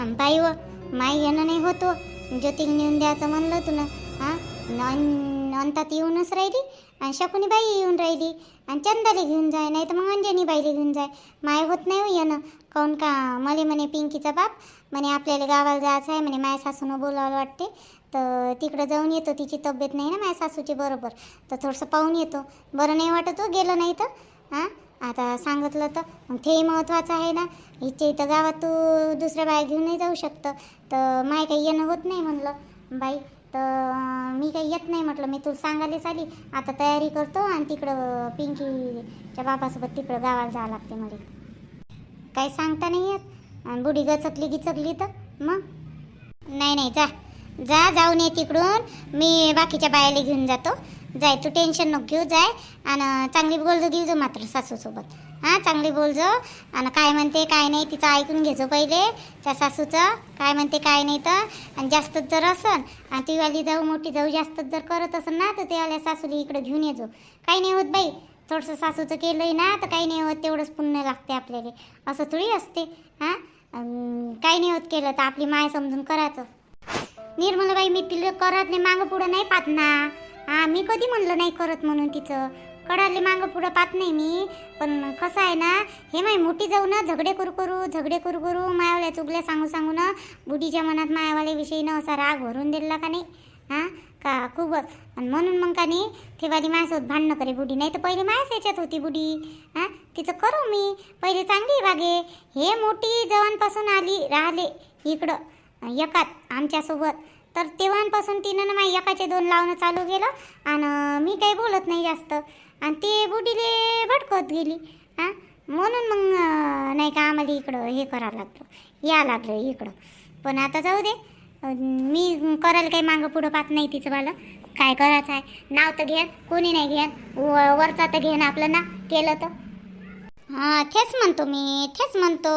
अन बाई व माई येणं नाही होतो ज्योतिक नेऊन द्यायचं म्हणलं तुला हां? अंतात येऊनच राहिली आणि शकुनी बाई येऊन राहिली आणि चंदाला घेऊन जाय नाही तर मग अंजनी बाईला घेऊन जाय. माय होत नाही हो येणं. काऊन का? मले म्हणे पिंकीचा बाप म्हणे आपल्याला गावाला जायचं आहे म्हणे माय सासूनं बोलावं वाटते. तर तिकडं जाऊन येतो तिची तब्येत नाही ना माझ्या सासूची बरोबर. तर थोडंसं पाहून येतो. बरं नाही वाटत हो गेलं नाही तर हां? आता सांगितलं तर मग तेही महत्त्वाचं आहे ना. इथे इथं गावात तू दुसऱ्या बाया घेऊन नाही जाऊ शकतं. तर माय काही येणं होत नाही म्हणलं. बाई तर मी काही येत नाही म्हटलं. मी तुला सांगायलाच आली. आता तयारी करतो आणि तिकडं पिंकीच्या बाबासोबत तिकडं गावाला जावं लागते मला काही सांगता नाही येत. आणि बुडी गचकली गिचकली तर मग? नाही नाही जा. जा जाऊन ये तिकडून. मी बाकीच्या बायाला घेऊन जातो. जाय तू टेन्शन नको घेऊ जाय. आणि चांगली बोलजो घेऊ जो मात्र सासूसोबत. हां चांगली बोलजो. आणि काय म्हणते काय नाही तिचं ऐकून घेजो पहिले त्या सासूचं. काय म्हणते काय नाही तर. आणि जास्तच जर असन आणि ती वाली जाऊ मोठी जाऊ जास्तच जर करत असन ना तर ते वाल्या सासूली इकडे घेऊन येजो. काही नाही होत बाई थोडंसं सासूचं केलंय ना तर काही नाही होत तेवढंच पुण्य लागते आपल्याला. असं थोडी असते हां? काही नाही होत केलं तर आपली माय समजून करायचं. निर्मलाबाई मी तिला करत नाही मागं पुढं नाही पाहत ना. हा मी कधी म्हणलं नाही करत म्हणून तिचं. कडाले मागं पुढं पाहत नाही मी. पण कसं आहे ना हे माय मोठी जाऊ ना झगडे करू करू झगडे करू करू मायावाल्या चुगल्या सांगू सांगू ना बुढीच्या मनात मायावाल्याविषयी ना असा राग भरून दिला का नाही? हां? का? खूपच आणि म्हणून मग का नाही ते वाली माझ्यासोबत भांडणं करे बुढी नाही तर पहिले माझ्याच याच्यात होती बुढी हां? तिचं करू मी. पहिले चांगली वागे. हे मोठी जवानपासून आली राहिले इकडं एकात आमच्यासोबत. तर तेव्हापासून तिनं ना माझ्या एकाचे दोन लावणं चालू केलं आणि मी काही बोलत नाही जास्त. आणि ते बुढीले भटकत गेली. हां? म्हणून मग नाही का आम्हाला इकडं हे करावं लागलं. या लागलं इकडं. पण आता जाऊ दे. मी करायला काही मागं पुढं पाहत नाही तिचं मला काय करायचं आहे? नाव तर घेन कोणी नाही घेन. व- वरचा तर घेन आपलं ना केलं तर. हां तेच म्हणतो मी तेच म्हणतो.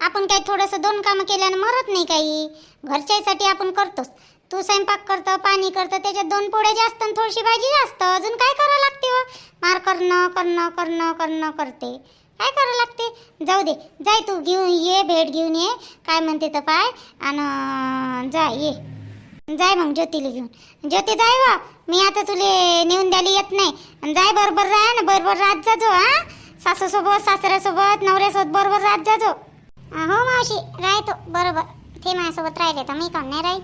आपण काही थोडंसं दोन कामं केल्यानं मरत नाही काही. घरच्यासाठी आपण करतोच. तू स्वयंपाक करतं पाणी करतं त्याच्यात दोन पोळ्या जास्त आणि थोडीशी भाजी जास्त. अजून काय करावं लागते व मार करणं करणं करणं करणं करते. काय करावं लागते? जाऊ दे. जाय तू घेऊन ये भेट घेऊन ये. काय म्हणते तर पाय. आणि जा ये. जाय मग ज्योतीला घेऊन. ज्योती जाय वा मी आता तुले नेऊन द्यायला येत नाही. जाय बरोबर राह ना. बरोबर राहत जाजो हा. सासूसोबत सासऱ्यासोबत नवऱ्यासोबत बरोबर राहत जाजो हो मावशी राहतो बरोबर. ते माझ्यासोबत राहिले तर मी काऊन नाही राहील?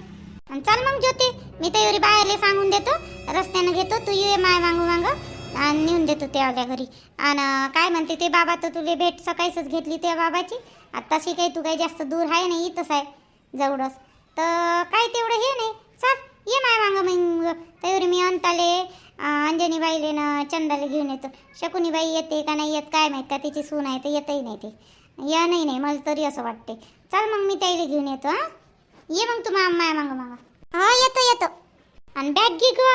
आणि चल मग ज्योती मी तर युरी बाहेरले सांगून देतो. रस्त्यानं घेतो तू ये माय मागू मांग. आणि नेऊन देतो त्यावल्या घरी. आणि काय म्हणते ते बाबा तर तुले भेट सकाळीच घेतली त्या बाबाची. आता तशी काही तू काही जास्त दूर आहे नाही इथंच आहे जवळच. तर काय तेवढं हे नाही. चल ये माय मांग मग. तयुरी मी अंताले अंजनी बाईले ना चंदाले घेऊन येतो. शकुनी बाई येते का नाही येत काय माहीत का तिची सून आहे तर येतही नाही ते. या नाही नाही मला तरी असं वाटते. चल मग मी त्याला घेऊन येतो हां. ये मग तू मा माय मागं मागं. हो येतो येतो. आणि बॅग घे ग.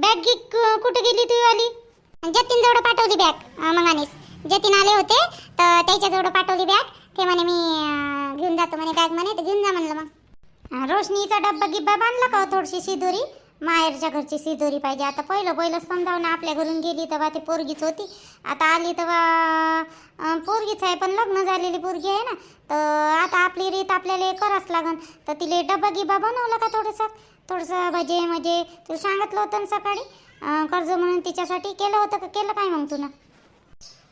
बॅग घे कुठं गेली तू वाली? जतीन जवळ पाठवली बॅग मग आणीस जतीन आले होते तर त्याच्याजवळ पाठवली बॅग. ते म्हणे मी घेऊन जातो म्हणे बॅग म्हणे तर घेऊन जा म्हणलं मग. रोशनीचा डब्बा गिब्बा बांधला का हो थोडीशी सिदोरी माहेरच्या घरची सिदोरी पाहिजे. आता पहिलं पहिलं समजावून आपल्या घरून गेली तेव्हा ती पोरगीच होती. आता आली तेव्हा पोरगीच आहे पण लग्न झालेली पोरगी आहे ना. तर आता आपली रीत आपल्याला करावंच लागन. तर तिले डब्बा गिबा बनवलं का थोडंसं? थोडंसं भजे म्हणजे तू सांगितलं होतं ना सकाळी? कर्ज म्हणून तिच्यासाठी केलं होतं का? केलं काय मग तुला?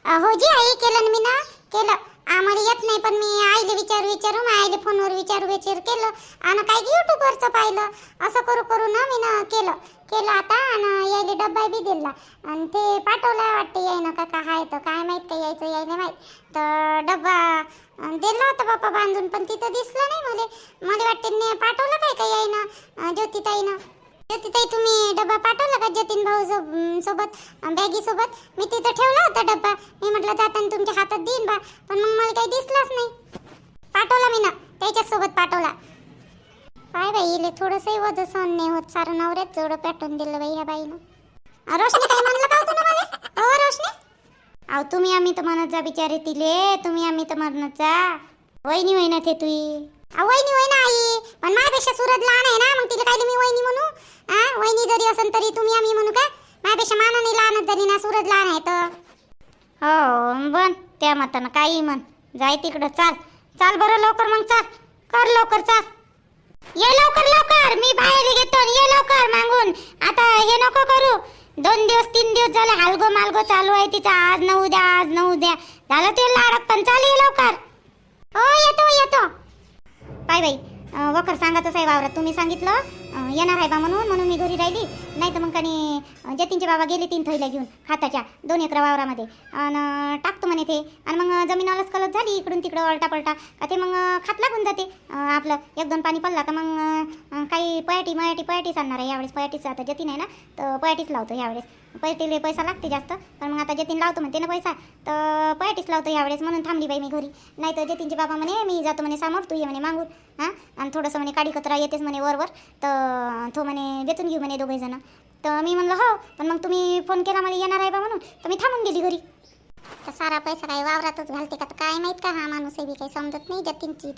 हो जी आई केलं ना मी ना केलं. आम्हाला येत नाही पण मी आईले विचारू विचारू मग आईले फोनवर विचारू विचार केलं. आणि काही युट्यूबवरचं पाहिलं? असं करू करू ना मी ना केलं. केलं आता आणि यायला डब्बा बी दिला. आणि ते पाठवला वाटते यायनं का काय आहे तर काय माहीत का यायचं यायला माहीत. तर डब्बा दिला होता बाप्पा बांधून पण तिथं दिसलं नाही मला. मला वाटते पाठवलं काय का यायनं अं, ज्योतिताईनं? ज्योतिताई तुम्ही डब्बा पाठवला का जतीन भाऊ सोबत? बॅगी सोबत? मी तिथं ठेवला होता डब्बा मी म्हटलं जाताना तुमच्या हातात देईन बा. पण मग मला काही दिसलाच नाही. पाठवला मी ना त्याच्याच सोबत पाठवला. काय बाई इले थोडंसंही वज सहन नाही होत. सारं नवऱ्यात जेवढं पाठवून दिलं बाई ह्या बाईनं. रोशनी काय म्हणलं का होतं ना मला? हो रोशनी? अहो तुम्ही आम्ही तर म्हणत जा बिचारे तिले. तुम्ही आम्ही तर म्हणत जा. वहिनी वहिना ते तुई वहिनी होय ना आई. पण माझ्यापेक्षा सूरज लहान आहे ना मग तिला काय मी वहिनी म्हणू? हा वहिनी जरी असेल तरी तुम्ही आम्ही म्हणू का? माझ्यापेक्षा मानाने लहानच झाली ना सूरज लहान आहे तर. हो बन त्या मतानं काही म्हण. जाय तिकडं चाल. चाल बरं लवकर मग चाल. कर लवकर चाल. ये लवकर लवकर. मी बाहेर घेतो ये लवकर मागून. आता हे नको करू. दोन दिवस तीन दिवस झाले हालगो मालगो चालू आहे तिचा. आज न उद्या आज न उद्या. झालं ते लाडक पण. चाल ये लवकर. हो येतो येतो. पाय बाई वखर सांगायचं आहे वावरात. तुम्ही सांगितलं येणार आहे बा म्हणून म्हणून मी घरी राहिली. नाही तर मग कानी जतीनचे बाबा गेले तीन थैल्या घेऊन खाताच्या दोन एकर वावरामध्ये. आणि टाकतो म्हणे ते. आणि मग जमीन अलस कलत झाली इकडून तिकडं अळटा पलटा का ते मग खात लागून जाते. आपलं एक दोन पाणी पडला तर मग काही पयाटी मयाटी पयाटीच आणणार आहे. यावेळेस पयाटीच आता जतीन आहे ना तर पयाटीच लावतो यावेळेस. पयाटीले पैसा लागते जास्त. पण मग आता जतीन लावतो म्हणते ना पैसा तर पयाटीच लावतो यावेळेस म्हणून थांबली बाई मी घरी. नाही तर जतीनचे बाबा म्हणे मी जातो म्हणे समोर तू ये म्हणे मागून. हां? आणि थोडंसं म्हणे काडी कचरा येतेच म्हणे वरवर तर तो म्हणे बेचून घेऊ म्हणे दोघे जण. तर मी म्हणलं हो पण मग तुम्ही फोन केला मला येणार आहे बा म्हणून. तर मी थांबून गेली घरी. तर सारा पैसा काही वावरातच घालते का? तर काय माहीत का हा माणूस आहे बी काही समजत नाही जतीनची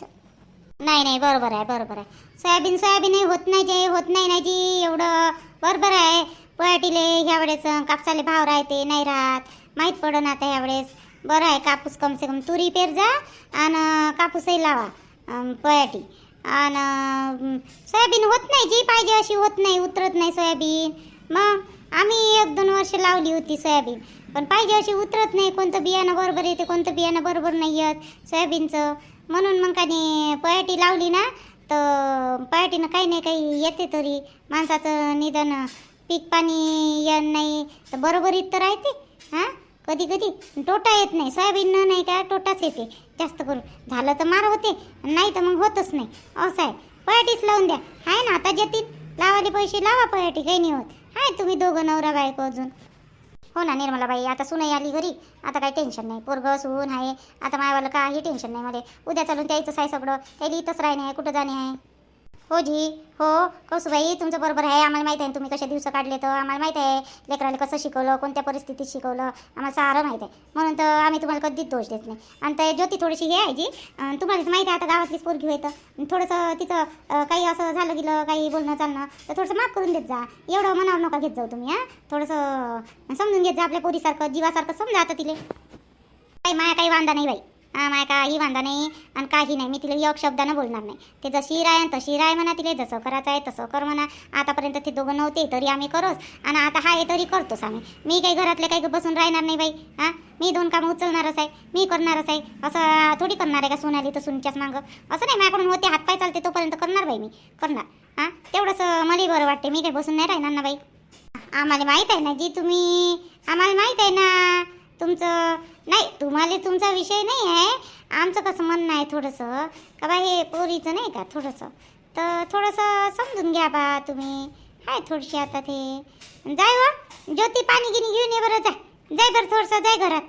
नाही नाही बरोबर आहे बरोबर आहे. सोयाबीन सोयाबीन होत नाही जे होत नाही ना जी एवढं बरोबर आहे. पयाटीले ह्या वेळेस कापसाले भाव राहते नाही राहत. माहीत पडन आता ह्यावेळेस. बरं आहे कापूस कम से कम. तुरी पेर जा आणि कापूसही लावा अं, पयाटी आणि सोयाबीन होत नाही जी पाहिजे अशी होत नाही उतरत नाही सोयाबीन. मग आम्ही एक दोन वर्ष लावली होती सोयाबीन. पण पाहिजे अशी उतरत नाही कोणतं बियाणं बरोबर येते कोणतं बियाणं बरोबर नाही येत सोयाबीनचं. म्हणून मग काही पयाटी लावली ना तर पयाटीनं काही नाही काही येते तरी माणसाचं निदान पीक पाणी येत नाही. तर बरोबरीत तर राहते. हां? कधी कधी टोटा येत नाही. सोयाबीननं नाही का टोटाच येते. जास्त करून. झालं तर मार होते नाही तर मग होतच नाही. असं आहे पयाटीच लावून द्या. आहे ना आता जेतील लावाले पैसे लावा पयाटी. काही नाही होत. आहे तुम्ही दोघं नवरा बायको अजून. हो ना निर्मलाबाई आता सुनाई आली घरी. आता काही टेन्शन नाही. पोरगं सून आहे. आता मायावाला काही टेन्शन नाही मला उद्या चालून त्याचंच आहे सगळं. त्याला इथंच राहणे आहे कुठं जाणे आहे? हो जी हो, हो कसूबाई तुमचं बरोबर आहे. आम्हाला माहीत आहे तुम्ही कशा दिवस काढले तर. आम्हाला माहीत आहे लेकराला कसं शिकवलं कोणत्या परिस्थितीत शिकवलं. आम्हाला सारं माहीत आहे. म्हणून तर आम्ही तुम्हाला कधीच दोष देत नाही. आणि ते ज्योती थोडीशी हे आहे जी तुम्हालाच माहीत आहे आता गावातलीच पोरगी होतं थोडंसं तिचं काही असं झालं गेलं काही बोलणं चालणं तर थोडंसं माफ करून देत जा. एवढं मनावर नका घेत जाऊ तुम्ही हां. थोडंसं समजून घेत जा आपल्या पोरीसारखं जीवासारखं समजा आता तिले. काही माया काही वांदा नाही बाई. माया काही वांदा नाही आणि काही नाही. मी तिला एक शब्दानं बोलणार नाही. ते जशी राय आणि तशी राय म्हणा तिला जसं करायचं आहे तसं कर म्हणा. आतापर्यंत ते दोघं नव्हते तरी आम्ही करोच. आणि आता हा आहे तरी करतोच आम्ही. मी काही घरातले काही बसून राहणार नाही बाई. हां मी दोन कामं उचलणारच आहे. मी करणारच आहे. असं थोडी करणार आहे का सोनाली तर सुनच्याच मागं? असं नाही माझ्याकडून होते हातपाय चालते तोपर्यंत करणार बाई मी. करणार. हां तेवढंच मलाही बरं वाटते मी काही बसून नाही राहणार ना बाई. आम्हाला माहीत आहे ना जी तुम्ही आम्हाला माहीत आहे ना. तुमचं नाही तुम्हाला तुमचा विषय नाही आहे. आमचं कसं म्हणणं आहे थोडंसं. का बा हे पोरीचं नाही का थोडंसं. तर थोडंसं समजून घ्या बा तुम्ही. आहे थोडीशी आता ते. जाय व ज्योती पाणी गिनी घेऊन ये बरं जाय जाय बरं थोडंसं जाय घरात.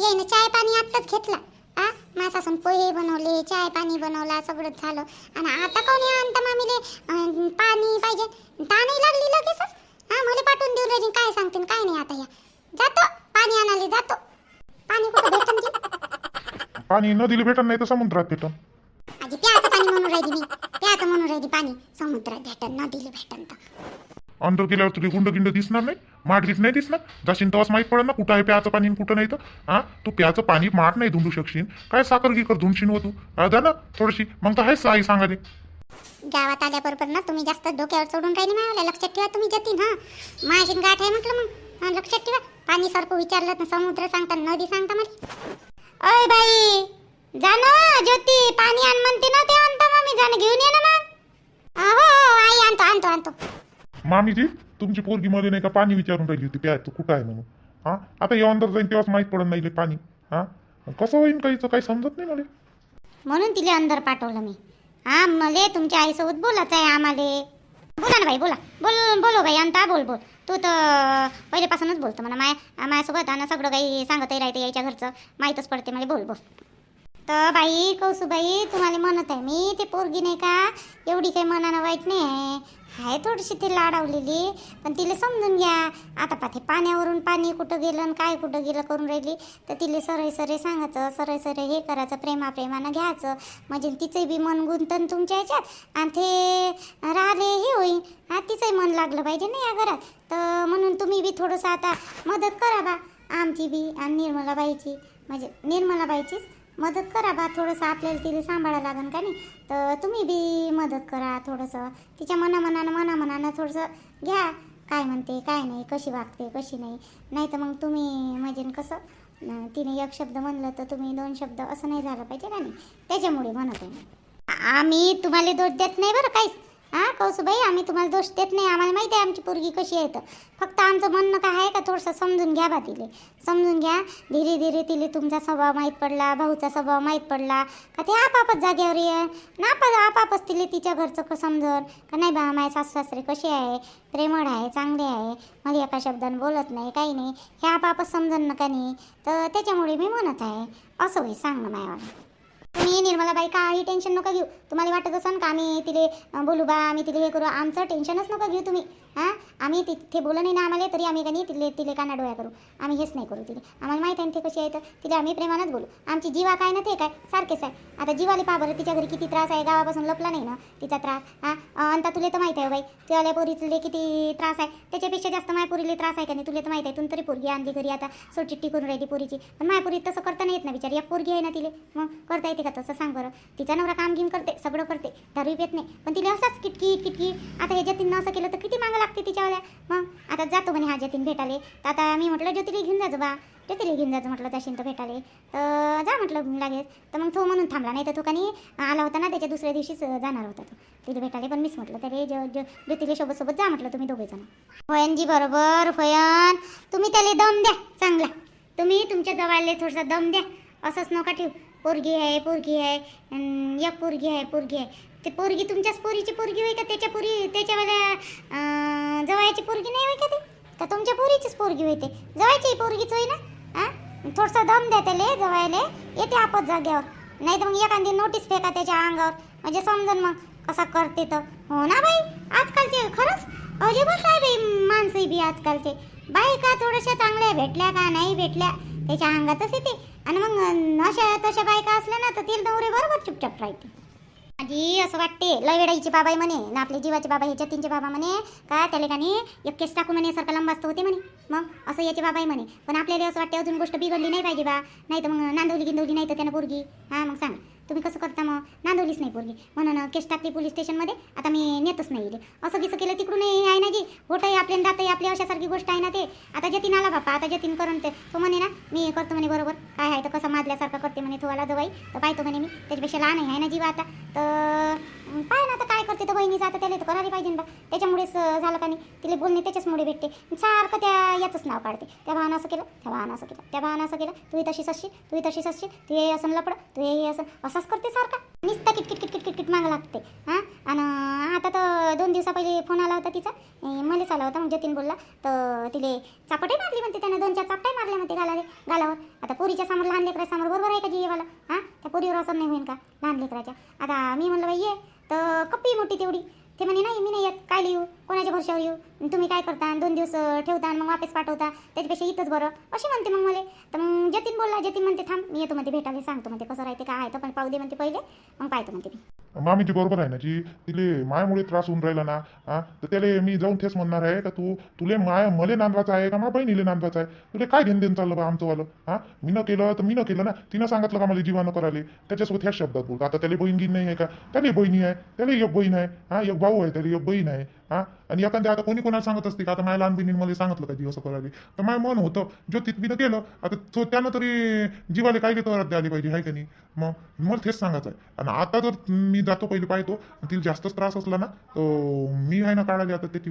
ये ना चाय पाणी आत्ताच घेतला. आ? मासासून पोहे बनवले चाय पाणी बनवला सगळंच झालं. आणि आता कोणी आणता मामीले? पाणी पाहिजे. ताणही लागली लगेचच? हा मला पाठवून देऊन राहिली. काय सांगते काय नाही आता या. जातो. पाणी आणाले जातो. पाणी कुठं भेटन जी पाणी नदीला भेटत नाही तर समुद्रात भेटन. आधी प्याचं पाणी म्हणून राहिली मी. प्याचं म्हणून राहिली पाणी. समुद्रात भेटन नदीला भेटन तर. तुला गुंड गिंड दिसणार नाही? माठ नाही दिसणार? जाशील तेव्हाच माहीत पडेल ना कुठं आहे प्याचं पाणी आणि कुठं नाही तर. हा तू प्याचं पाणी माठ नाही धुंडू शकशील काय साखर गिकर धुंडशील हो तू? हा, जा ना थोडीशी. मग तर आहेच आई सांगाले गावात आल्याबरोबर ना तुम्ही जास्त डोक्यावर चढून राहिली मावल्या लक्षात ठेवा तुम्ही जतीन हा. माझी गाठ आहे म्हटलं मग. हा लक्षात ठेवा. पाणी सारखं विचारलं तर समुद्र सांगता नदी सांगता मला अय बाई जा ना ज्योती पाणी आण म्हणते ना ते आणता मग मी जाणं घेऊन ये ना मग. हा, हो हो आई आणतो आणतो आणतो. मामीजी तुमची पोरगी मध्ये नाही का पाणी विचारून राहिली होती? प्यायचं कुठं आहे म्हणून? हा? आता हे अंदर जाईन तेव्हाच माहीत पडत नाही पाणी. हा? कसं होईन काहीच? काही समजत नाही मला. म्हणून तिला अंदर पाठवलं मी. हा मले तुमच्या आईसोबत बोलायचं आहे आम्हाला. बोला ना बाई बोला. बोल बोलो बाई अंता बोल बोल. तू तर पहिल्यापासूनच बोलतो मला माय माझ्यासोबत आणि सगळं काही सांगतही राहते यायच्या घरचं. माहीतच पडते मला बोल बोल. तर बाई कौसुबाई तुम्हाला म्हणत आहे मी ते पोरगी नाही का? एवढी काही मनानं वाईट नाही आहे. आहे थोडीशी ती लाडावलेली पण तिला समजून घ्या. आता पाथे पाण्यावरून पाणी कुठं गेलं आणि काय कुठं गेलं करून राहिली तर तिला सरळ सरळ सांगायचं सरळ सरळ हे करायचं प्रेमाप्रेमानं घ्यायचं. म्हणजे तिचंही बी मन गुंतन तुमच्या ह्याच्यात आणि ते राहिले हे होईल हा तिचंही मन लागलं पाहिजे ना या घरात. तर म्हणून तुम्ही बी थोडंसं आता मदत करा बा आमची बी आणि निर्मलाबाईची. म्हणजे निर्मलाबाईचीच. मदत करा बा थोडंसं आपल्याला तिला सांभाळायला लागेल का नाही? तर तुम्ही बी मदत करा थोडंसं. तिच्या मनामनानं मनामनानं थोडंसं घ्या. काय म्हणते काय नाही कशी वागते कशी नाही. नाही तर मग तुम्ही म्हणजे कसं तिने एक शब्द म्हणलं तर तुम्ही दोन शब्द असं नाही झालं पाहिजे का नाही? त्याच्यामुळे म्हणत आहे आम्ही तुम्हाला दोष देत नाही बरं काहीच. हां कौसुबाई आम्ही तुम्हाला दोष देत नाही. आम्हाला माहिती आहे आमची पोरगी कशी आहे तर. फक्त आमचं म्हणणं काय आहे का थोडंसं समजून घ्या बा तिले. समजून घ्या. धीरे धीरे तिले तुमचा स्वभाव माहीत पडला भाऊचा स्वभाव माहीत पडला. का ते आपापच जाग्यावर ये. ना आपण आपापच तिले तिच्या घरचं क समजन. का नाही बा माझे सासू सासरे कसे आहे? प्रेमळ आहे चांगले आहे. मला एका शब्दानं बोलत नाही काही नाही. हे आपापच समजन ना का नाही? तर त्याच्यामुळे मी म्हणत आहे. असं होई सांग ना मायावाला. तुम्ही निर्मलाबाई काही टेन्शन नका घेऊ. तुम्हाला वाटत असन का आम्ही तिले बोलू बा आम्ही तिले हे करू. आमचं टेन्शनच नका घेऊ तुम्ही. हां? आम्ही तिथे बोललं नाही ना आम्हाला तरी आम्ही का नाही तिले तिले काना डोळ्या करू? आम्ही हेच नाही करू तिले आम्हाला माहीत आहे ना ते कशी आहे तर तिला आम्ही प्रेमानंच बोलू. आमची जीवा काय ना ते काय? सारखेच आहे. आता जीवाले पा बरं तिच्या घरी किती त्रास आहे. गावापासून लपला नाही ना तिचा त्रास. हां? अंता तुला तर माहीत आहे हो बाई. तुला पोरीतले किती त्रास आहे? त्याच्यापेक्षा जास्त मायपुरीले त्रास आहे का नाही? तुला तर माहीत आहे. तू तरी पोरगी आणली घरी आता. सोडचिट्टी करून राहिली पोरीची. पण मायपुरीत तसं करता नाही येत ना बिचारी. एक पोरगी आहे ना तिले. मग करता येते का तसं? सांग बरं. तिचा नवरा काम घेऊन करते सगळं करते. दारू पेत नाही. पण तिला असंच किटकी किटकी. आता हे जतीन असं केलं तर किती मागं लागते तिच्यावाल्या? मग आता जातो म्हणे हा जतीन भेटाले तर आता मी म्हटलं ज्योतिला घेऊन जायचं बा ज्योतिला घेऊन जायचं म्हटलं जाशील तर भेटाले तर जा म्हटलं लागेल. तर मग तो म्हणून थांबला नाही तर तो कानी आला होता ना त्याच्या दुसऱ्या दिवशीच जाणार होता तो. तिथे भेटाले पण मीच म्हटलं तरी जो सोबत सोबत जा म्हटलं तुम्ही दोघे जण. होयनजी बरोबर होयन तुम्ही त्याला दम द्या चांगला. तुम्ही तुमच्या जवळले थोडासा दम द्या. असंच नका ठेवू. पोरगी आहे पोरगी आहे अन् एक पोरगी आहे पोरगी आहे. ते पोरगी तुमच्याच पोरीची पोरगी होय का? त्याच्या पोरी त्याच्यावाल्या जवळची पोरगी नाही होय का ते? का तुमच्या पोरीचीच पोरगी होते जवळची पोरगीच होई ना? हां थोडासा दम द्या त्याले जवळले. येते आपत जाग्यावर. नाही तर मग एखादी नोटीस फेका त्याच्या अंगावर. म्हणजे समजून मग कसा करते तर हो ना बाई? आजकालचे खरंच अजिबात आहे बाई माणसं बी आजकालचे. बाई का थोड्याशा चांगल्या भेटल्या का नाही भेटल्या? त्याच्या अंगातच येते. आणि मग अशा तशा बायका असल्या ना तर ती नवरे बरोबर चुपचाप राहते. माझी असं वाटते. लय बाबाई म्हणे. ना आपले जीवाचे बाबा हे जतीनचे बाबा म्हणे. काय त्या का नाही एक केस टाकू म्हणे सारखा लंबास्त होते म्हणे. मग असं याचे बाबाई म्हणे. पण आपल्याला असं वाटते अजून गोष्ट बिघडली नाही पाहिजे बा. नाही तर मग नांदवली गिंदवली नाही तर त्यानं पोरगी. हां मग सांग. तुम्ही कसं करता मग? नांदवलीच नाही पोरगी. म्हणून केस टाकली पोलीस स्टेशनमध्ये आता मी नेतच नाही येईल असं गिसं केलं तिकडून आहे ना जी होटही आपल्या दातही आपली अशासारखी गोष्ट आहे ना ते. आता जतीन आला बापा आता जतीन करून ते. तो म्हणे ना मी करतो म्हणे बरोबर. काय आहे तर कसं माजल्यासारखं करते म्हणे तो आला जवाई तर पाहतो म्हणे मी. त्याच्यापेक्षा लहान आहे ना जीवा आता. तर पाय ना आता काय करते तर बहिणीचं आता त्याला तर करायला पाहिजे ना बा. त्याच्यामुळेच झालं का नाही? तिला बोलणे त्याच्याचमुळे भेटते. सारखं त्या याचंच नाव काढते. त्या भावानं असं केलं त्या भावानं असं केलं त्या भावानं असं केलं. तू तशीच असशील तू तशीच असशील तू हे असं लपड तू हे असं. असंच करते सारखा. नुसता किटकिट किटकिट किटकिट मागं लागते. हां? आणि आता तर दोन दिवसा पहिले फोन आला होता तिचा. मलेच मलाच आला होता मग जतीन बोलला. तर तिले चापटही मारली म्हणते त्यानं दोन चार चापटाही मारल्या म्हणते गाला गालावर. आता पोरीच्या समोर लहान लेकराच्या समोर बरोबर आहे का जीवाला हां? त्या पोरीवर असं नाही होईल का? लहान लेकराच्या. आता मी म्हणलं बाई ये. तर कप्पी मोठी तेवढी. ते म्हणे नाही मी नाही येत. काय लिहू? कोणाच्या भरशावर येऊ तुम्ही काय करता? दोन दिवस ठेवता मग वापस पाठवता? त्याच्यापेक्षा इथंच बरं. अशी म्हणते मग मला. तर मग जतीन बोलला जतीन म्हणते थांब मी येतो म्हणते भेटायला. सांगतो म्हणते कसं राहते काय आहे तर पण पाहू दे म्हणते पहिले. मग पाहतो म्हणते मी. मामीची बरोबर आहे ना जी तिले मायामुळे त्रास होऊन राहिला ना हा तर त्याला मी जाऊन तेच म्हणणार आहे का तू तुले माय मले नांदवाचा आहे का मा बहिणीले नांदवाचा आहे? तुले काय घेऊन देऊन चाललं बा आमचं वालं हा मी न केलं तर मी न केलं ना? तिनं सांगितलं का मला जीवानं करायला? त्याच्यासोबत ह्या शब्दात बोलतो. आता त्याला बहीण गिन नाही आहे का? त्याला बहिणी आहे. त्याला एक बहीण आहे. हा एक भाऊ आहे तरी एक बहीण आहे हा? आणि एखाद्या आता कोणी कोणाला सांगत असते का आता माझ्या लहान बहिणीने मला सांगितलं का जीव असं करायला. तर माझं मन होतं जो मी केलं आता तो त्यानं तरी जीवाला काय घेतो द्यायला पाहिजे आहे का नाही? मग मला तेच सांगायचं आहे. आणि आता जर मी जातो पहिले पाहतो तिला जास्तच त्रास असला ना तर मी आहे ना काढायला आता त्याची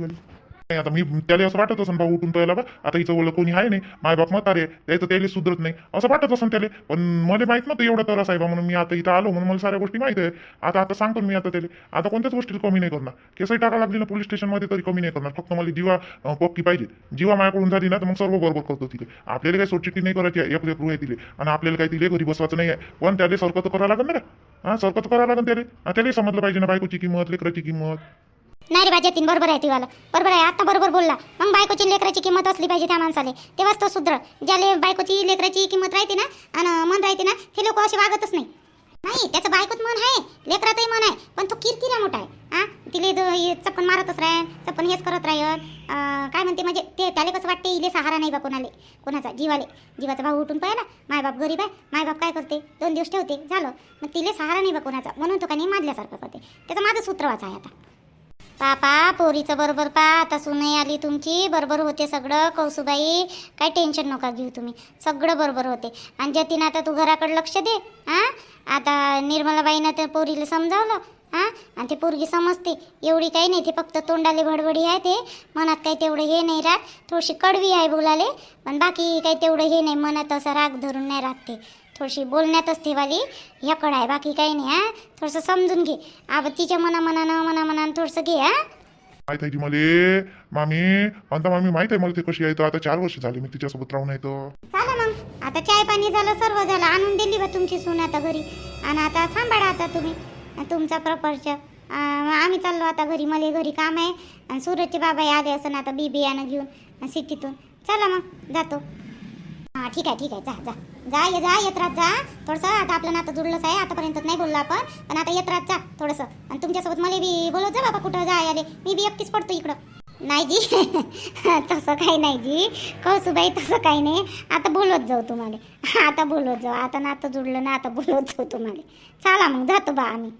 नाही आता मी त्याला असं वाटत असं भाऊ उठून पहिला बा आता हिचं ओळख कोणी आहे नाही माय बाप म्हातारे त्याचं त्याला सुधरत नाही. असं वाटत असं त्याला. पण मला माहीत नव्हतं एवढं तर आहे म्हणून मी आता इथं आलो म्हणून मला साऱ्या गोष्टी माहीत आहे. आता आता सांगतो मी आता त्याला. आता कोणत्याच गोष्टीला कमी नाही करणार. केसही टाका लागली ना पोलीस स्टेशनमध्ये तरी कमी नाही करणार. फक्त मला जीवा पक्की पाहिजे. जीवा माझ्याकडून झाली ना तर मग सर्व बरोबर करतो तिथे आपल्याला काही सोडचिट्टी नाही करायची आहे. एक लेकरू आहे तिले. आणि आपल्याला काही तिले घरी बसवायचं नाही आहे. पण त्याला सरकत करावं लागेल ना हा सरकत करावं लागेल त्याला. त्याला समजलं पाहिजे ना बायकोची किंमत लेकराची किंमत. नाही रे बा तीन बरोबर आहे तिवाला बरोबर आहे आता बरोबर बोलला. मग बायकोची लेकराची किंमत असली पाहिजे त्या माणसाले. तेव्हाच तो सुधर ज्याले बायकोची लेकराची किंमत राहते ना आणि मन राहते ना हे लोक असे वागतच नाही. नाही त्याचं बायकोच मन आहे लेकरातही मन आहे पण तो किरकिरा मोठा आहे. हा तिले चप्पन मारतच राहन चप्पन हेच करत राहत काय म्हणते म्हणजे ते त्याला कसं वाटते इले सहारा नाही बा कोणाले कोणाचा जीवाले. जीवाचा भाऊ उठून पाहिला मायबाप गरीब आहे मायबाप काय करते दोन दिवस ठेवते झालं. मग तिले सहारा नाही बा कोणाचा म्हणून तो का नाही माजल्यासारखं करते. त्याचं माझं सूत्रवाच आहे आता. पापा पोरीचं बरोबर पा. आता सुनई आली तुमची. बरोबर होते सगळं. कौसुबाई काय टेन्शन नका घेऊ तुम्ही. सगळं बरोबर होते. आणि जतीन आता तू घराकडे लक्ष दे. हां आता निर्मलाबाईनं तर पोरीला समजावलं. हां आणि ते पोरगी समजते. एवढी काही नाही. ते फक्त तोंडाले भडबडी आहे ते. मनात काही तेवढं हे नाही राहत. थोडीशी कडवी आहे बोलाले. पण बाकी काही तेवढं हे नाही. मनात असं राग धरून नाही राहत ते. थोडीशी बोलण्यातच ठेवाली. याकडं आहे बाकी काही नाही हां. थोडंसं समजून घे. अब तिच्या मना मनानं मना मनानं थोडंसं घे हां. माहीत आहे ती मले? मामी अंता मामी माहीत आहे मला ते कशी आहे? तर आता चार वर्ष झाले मी तिच्यासोबत राहून तर. झालं मग. आता चाय पाणी झालं सर्व झालं. आणून दिली बा तुमची सून आता घरी. आणि आता सांभाळा आता तुम्ही. तुमचा प्रपंच. अं, आम्ही चाललो आता घरी. मला घरी काम आहे. आणि सूरजचे बाबा आले असं आता बी बियाणं घेऊन सिटीतून. चला मग जातो. हां ठीक आहे ठीक आहे. जा जा. जा ये जा येत्रात जा. थोडंसं आता आपलं नातं जुळलंच आहे आतापर्यंत नाही बोललो आपण. पण आता येत्रात जा थोडंसं. आणि तुमच्यासोबत मला बी बोलत जा बाबा कुठं जा आले मी बी एकटीच पडतो इकडं. नाही जी. तसं काही नाही जी. हो, कौसुबाई तसं काही नाही. आता बोलत जाऊ तुम्हाला. आता बोलत जाऊ. आता नातं जुडलं ना आता बोलत जाऊ तुम्हाला. चला मग जातो बा आम्ही.